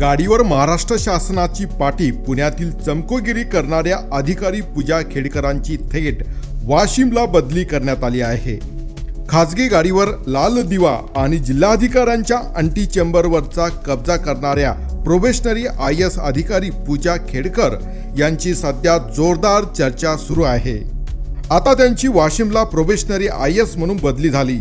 गाडीवर महाराष्ट्र शासनाची पाठी पुण्यातील चमकोगिरी करणाऱ्या अधिकारी पूजा खेडकरांची थेट वाशिमला बदली करण्यात आली आहे. खाजगी गाडीवर लाल दिवा आणि जिल्हाधिकाऱ्यांच्या अंटी चेंबरवरचा कब्जा करणाऱ्या प्रोबेशनरी आय एस अधिकारी पूजा खेडकर यांची सध्या जोरदार चर्चा सुरू आहे. आता त्यांची वाशिमला प्रोबेशनरी आय एस म्हणून बदली झाली.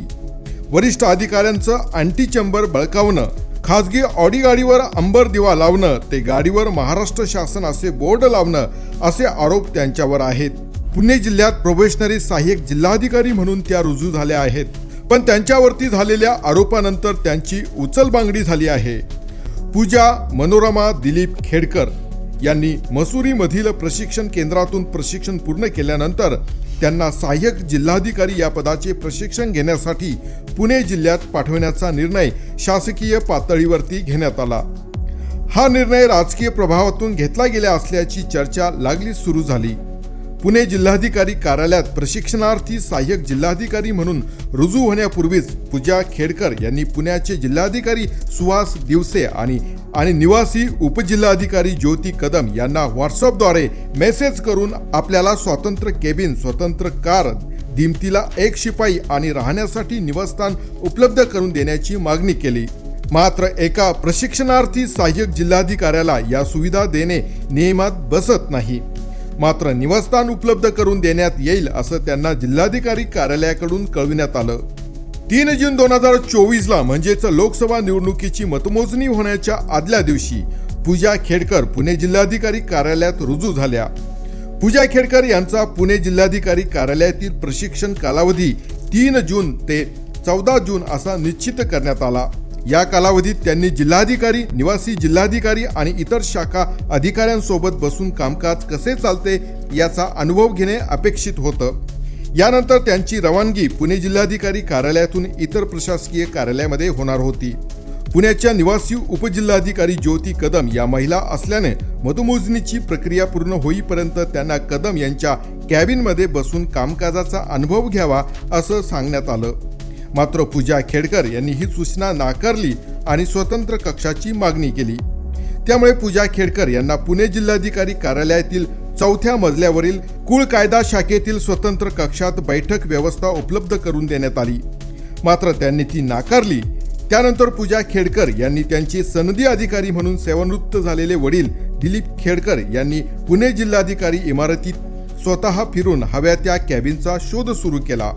वरिष्ठ अधिकाऱ्यांचं अँटी चेंबर बळकावणं खाजगी ऑडी गाडीवर अंबर दिवा लावणं ते गाडीवर महाराष्ट्र शासन असे बोर्ड लावणं असे आरोप त्यांच्यावर आहेत. पुणे जिल्ह्यात प्रोबेशनरी सहाय्यक जिल्हाधिकारी म्हणून त्या रुजू झाल्या आहेत. पण त्यांच्यावरती झालेल्या आरोपानंतर त्यांची उचलबांगडी झाली आहे. पूजा मनोरमा दिलीप खेडकर यांनी मसुरीमधील प्रशिक्षण केंद्रातून प्रशिक्षण पूर्ण केल्यानंतर त्यांना सहाय्यक जिल्हाधिकारी या पदाचे प्रशिक्षण घेण्यासाठी पुणे जिल्ह्यात पाठवण्याचा निर्णय शासकीय पातळीवरती घेण्यात आला. हा निर्णय राजकीय प्रभावातून घेतला गेला असल्याची चर्चा लागली सुरू झाली. पुणे जिल्हाधिकारी कार्यालयात प्रशिक्षणार्थी सहाय्यक जिल्हाधिकारी म्हणून रुजू होण्यापूर्वीच पूजा खेडकर यांनी पुण्याचे जिल्हाधिकारी सुहास दिवसे आणि आणि निवासी उपजिल्हाधिकारी ज्योती कदम यांना व्हॉट्सअपद्वारे मेसेज करून आपल्याला स्वतंत्र केबिन स्वतंत्र कार दिमतीला एक शिपाई आणि राहण्यासाठी निवासस्थान उपलब्ध करून देण्याची मागणी केली. मात्र एका प्रशिक्षणार्थी सहाय्यक जिल्हाधिकाऱ्याला या सुविधा देणे नियमात बसत नाही. मात्र निवासस्थान उपलब्ध करून देण्यात येईल असं त्यांना जिल्हाधिकारी कार्यालयाकडून कळविण्यात आलं. तीन जून दोन हजार चोवीसला म्हणजेच लोकसभा निवडणुकीची मतमोजणी होण्याच्या आदल्या दिवशी पूजा खेडकर पुणे जिल्हाधिकारी कार्यालयात रुजू झाल्या. पूजा खेडकर यांचा पुणे जिल्हाधिकारी कार्यालयातील प्रशिक्षण कालावधी तीन जून ते चौदा जून असा निश्चित करण्यात आला. या कालावधीत त्यांनी जिल्हाधिकारी निवासी जिल्हाधिकारी आणि इतर शाखा अधिकाऱ्यांसोबत बसून कामकाज कसे चालते याचा अनुभव घेणे अपेक्षित होतं. यानंतर त्यांची रवानगी पुणे जिल्हाधिकारी कार्यालयातून इतर प्रशासकीय कार्यालयामध्ये होणार होती. पुण्याच्या निवासी उपजिल्हाधिकारी ज्योती कदम या महिला असल्याने मतमोजणीची प्रक्रिया पूर्ण होईपर्यंत त्यांना कदम यांच्या कॅबिनमध्ये बसून कामकाजाचा अनुभव घ्यावा असं सांगण्यात आलं. मात्र पूजा खेडकर यांनी ही सूचना नाकारली आणि स्वतंत्र कक्षाची मागणी केली. त्यामुळे पूजा खेडकर यांना पुणे जिल्हाधिकारी कार्यालयातील चौथ्या मजल्यावरील कुळ कायदा शाखेतील स्वतंत्र कक्षात बैठक व्यवस्था उपलब्ध करून देण्यात आली. मात्र त्यांनी ती नाकारली. त्यानंतर पूजा खेडकर यांनी त्यांचे सनदी अधिकारी म्हणून सेवानिवृत्त झालेले वडील दिलीप खेडकर यांनी पुणे जिल्हाधिकारी इमारतीत स्वतः फिरून हव्या त्या कॅबिनचा शोध सुरू केला.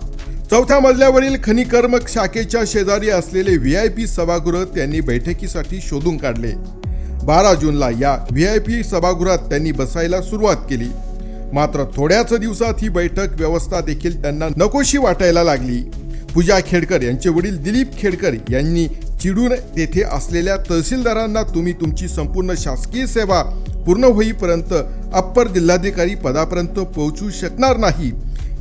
चौथ्या मजल्यावरील खनिकर्मक शाखेच्या शेजारी असलेले व्ही आय पी सभागृह त्यांनी बैठकीसाठी शोधून काढले. बारा जूनला या व्ही आय पी सभागृहात त्यांनी बसायला सुरुवात केली. मात्र थोड्याच दिवसात ही बैठक व्यवस्था देखील त्यांना नकोशी वाटायला लागली. पूजा खेडकर यांचे वडील दिलीप खेडकर यांनी चिडून तेथे असलेल्या तहसीलदारांना तुम्ही तुमची संपूर्ण शासकीय सेवा पूर्ण होईपर्यंत अप्पर जिल्हाधिकारी पदापर्यंत पोहोचू शकणार नाही.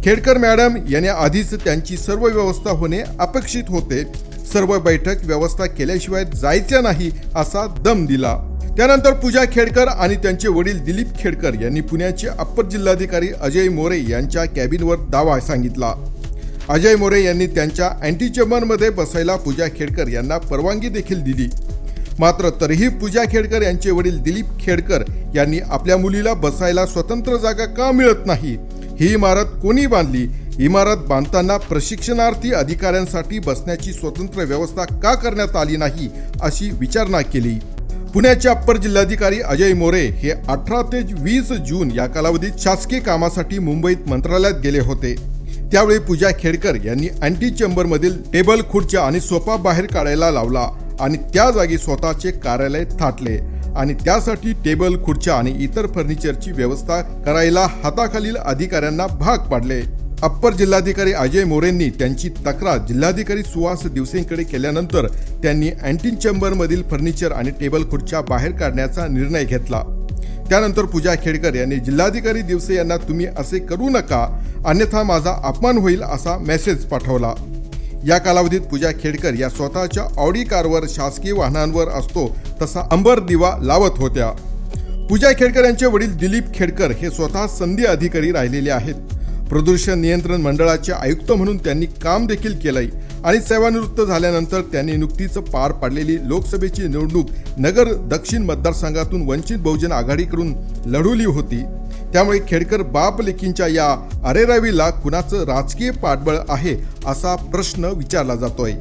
खेडकर मॅडम यांनी आधीच त्यांची सर्व व्यवस्था होणे अपेक्षित होते. सर्व बैठक व्यवस्था केल्याशिवाय जायच्या नाही असा दम दिला. त्यानंतर पूजा खेडकर आणि त्यांचे वडील दिलीप खेडकर यांनी पुण्याचे अप्पर जिल्हाधिकारी अजय मोरे यांच्या कॅबिनवर दावा सांगितला. अजय मोरे यांनी त्यांच्या अँटी चेंबरमध्ये बसायला पूजा खेडकर यांना परवानगी देखील दिली. मात्र तरीही पूजा खेडकर यांचे वडील दिलीप खेडकर यांनी आपल्या मुलीला बसायला स्वतंत्र जागा का मिळत नाही? ही इमारत कोणी बांधली? इमारत बांधताना प्रशिक्षणार्थी अधिकाऱ्यांसाठी बसण्याची स्वतंत्र व्यवस्था का करण्यात आली नाही अशी विचारणा केली. पुण्याचे अप्पर जिल्हाधिकारी अजय मोरे हे अठरा ते वीस जून या कालावधीत शासकीय कामासाठी मुंबईत मंत्रालयात गेले होते. त्यावेळी पूजा खेडकर यांनी अँटी चेंबरमधील टेबल खुर्च्या आणि सोफा बाहेर काढायला लावला आणि त्या जागी स्वतःचे कार्यालय थाटले. आणि त्यासाठी टेबल खुर्च्या आणि इतर फर्निचरची व्यवस्था करायला हाताखालील अधिकाऱ्यांना भाग पाडले. अप्पर जिल्हाधिकारी अजय मोरेंनी त्यांची तक्रार जिल्हाधिकारी सुहास दिवसेंकडे केल्यानंतर त्यांनी अँटीन चेंबरमधील फर्निचर आणि टेबल खुर्च्या बाहेर काढण्याचा निर्णय घेतला. त्यानंतर पूजा खेडकर यांनी जिल्हाधिकारी दिवसे यांना तुम्ही असे करू नका अन्यथा माझा अपमान होईल असा मेसेज पाठवला. या कालावधीत पूजा खेडकर या स्वतःच्या ऑडी कारवर शासकीय वाहनांवर असतो तसा अंबर दिवा लावत होत्या. पूजा खेडकर यांचे वडील दिलीप खेडकर हे स्वतः संधी अधिकारी राहिलेले आहेत. प्रदूषण नियंत्रण मंडळाचे आयुक्त म्हणून त्यांनी काम देखील केलंय आणि सेवानिवृत्त झाल्यानंतर त्यांनी नुकतीच पार पाडलेली लोकसभेची निवडणूक नगर दक्षिण मतदारसंघातून वंचित बहुजन आघाडीकडून लढवली होती. त्यामुळे खेडकर बाप लेकींच्या या अरेरावीला कुणाचं राजकीय पाठबळ आहे असा प्रश्न विचारला जातोय.